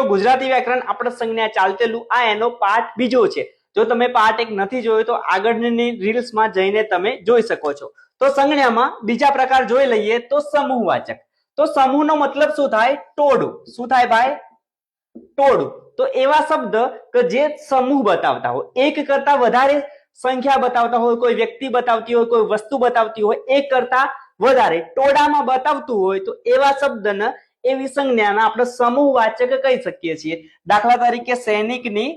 મિત્રો, ગુજરાતી વ્યાકરણ આપણે સંજ્ઞા ચાલતેલું. આ એનો પાઠ બીજો છે. જો તમે પાર્ટ એક નથી જોયો તો આગળની રીલ્સમાં જઈને તમે જોઈ શકો છો. તો સંજ્ઞામાં બીજા પ્રકાર જોઈ લઈએ તો સમૂહવાચક. તો સમૂહનો મતલબ શું થાય? ટોળું. શું થાય ભાઈ? ટોળું. તો એવા શબ્દ કે જે સમૂહ બતાવતા હોય. એક કરતા વધારે સંખ્યા બતાવતા હોય, કોઈ વ્યક્તિ બતાવતી હોય, કોઈ વસ્તુ બતાવતી હોય, એક કરતા વધારે. ટોળામાં બતાવતું હોય તો એવા શબ્દને એવી સંજ્ઞાને આપણે સમૂહવાચક કહી શકીએ છીએ. દાખલા તરીકે સૈનિકની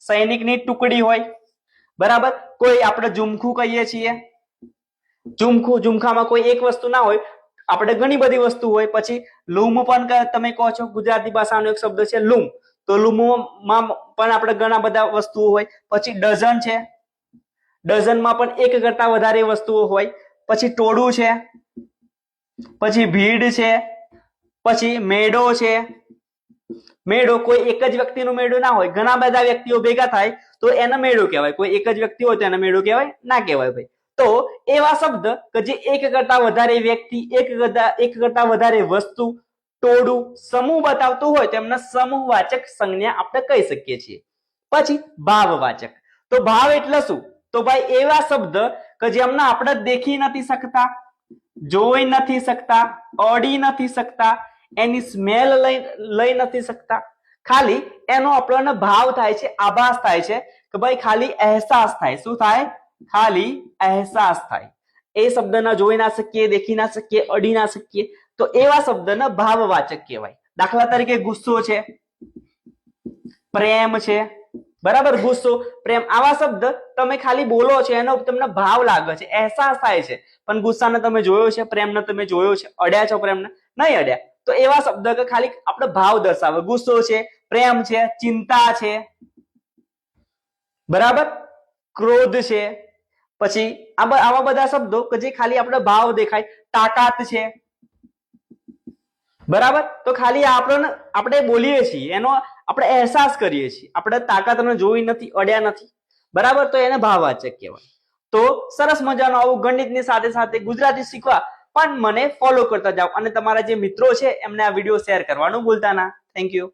સૈનિકની ટુકડી હોય, બરાબર? કોઈ આપણે ઝુમખું કહીએ છીએ. ઝુમખું, ઝુમખામાં કોઈ એક વસ્તુ ના હોય, આપણે ઘણી બધી વસ્તુ હોય. પછી લૂમ પણ તમે કહો છો, ગુજરાતી ભાષાનો એક શબ્દ છે લૂમ. તો લૂમમાં પણ આપણે ઘણા બધા વસ્તુઓ હોય. પછી ડઝન છે. ડઝનમાં પણ એક કરતા વધારે વસ્તુઓ હોય. પછી ટોળું છે. પછી ભીડ છે. પછી મેળો છે. મેળો કોઈ એક જ વ્યક્તિનો મેળો ના હોય, ઘણા બધા વ્યક્તિઓ ભેગા થાય તો એને મેળો કહેવાય. કોઈ એક જ વ્યક્તિ હોય તો એને મેળો કહેવાય, ના કહેવાય ભાઈ. તો એવા શબ્દ કે જે એક કરતા વધારે વ્યક્તિ, એક કરતા એક કરતા વધારે વસ્તુ, ટોળું, સમૂહ બતાવતું હોય તેમને સમૂહવાચક સંજ્ઞા આપણે કહી શકીએ છીએ. પછી ભાવવાચક. તો ભાવ એટલે શું? તો ભાઈ એવા શબ્દ કે જેમને આપણે દેખી નથી શકતા, જોઈ નથી શકતા ઓડી નથી શકતા એની સ્મેલ લઈ લઈ નથી શકતા. ખાલી એનો આપણને ભાવ થાય છે, આભાસ થાય છે કે ભાઈ ખાલી અહેસાસ થાય. શું થાય? ખાલી અહેસાસ થાય. એ શબ્દને જોઈ ના શકીએ, દેખી ના શકીએ, અડી ના શકીએ, તો એવા શબ્દને ભાવવાચક કહેવાય. દાખલા તરીકે ગુસ્સો છે, પ્રેમ છે, બરાબર? ગુસ્સો, પ્રેમ. આવા શબ્દ તમે ખાલી બોલો છો, એનો તમને ભાવ લાગે છે, અહેસાસ થાય છે. પણ ગુસ્સાને તમે જોયો છે, પ્રેમને તમે જોયો છે, અડ્યા છો પ્રેમને? નહીં અડ્યા. તો એવા શબ્દ કે ખાલી આપણે ભાવ દર્શાવે. ગુસ્સો છે, પ્રેમ છે, ચિંતા છે. બરાબર? ક્રોધ છે. પછી આવા બધા શબ્દો કે જે ખાલી આપણે ભાવ દેખાય. તાકાત છે. બરાબર? તો ખાલી આપણને, આપણે બોલીએ છીએ, એનો આપણે અહેસાસ કરીએ છીએ. આપણે તાકાતને જોઈ નથી, અડ્યા નથી. બરાબર? તો એને ભાવવાચક કહેવાય. તો સરસ મજાનું આવું ગણિતની સાથે સાથે ગુજરાતી શીખવા પણ મને ફોલો કરતા જાઓ અને તમારા જે મિત્રો છે, એમને આ વીડિયો શેર કરવાનું ભૂલતા ના. Thank you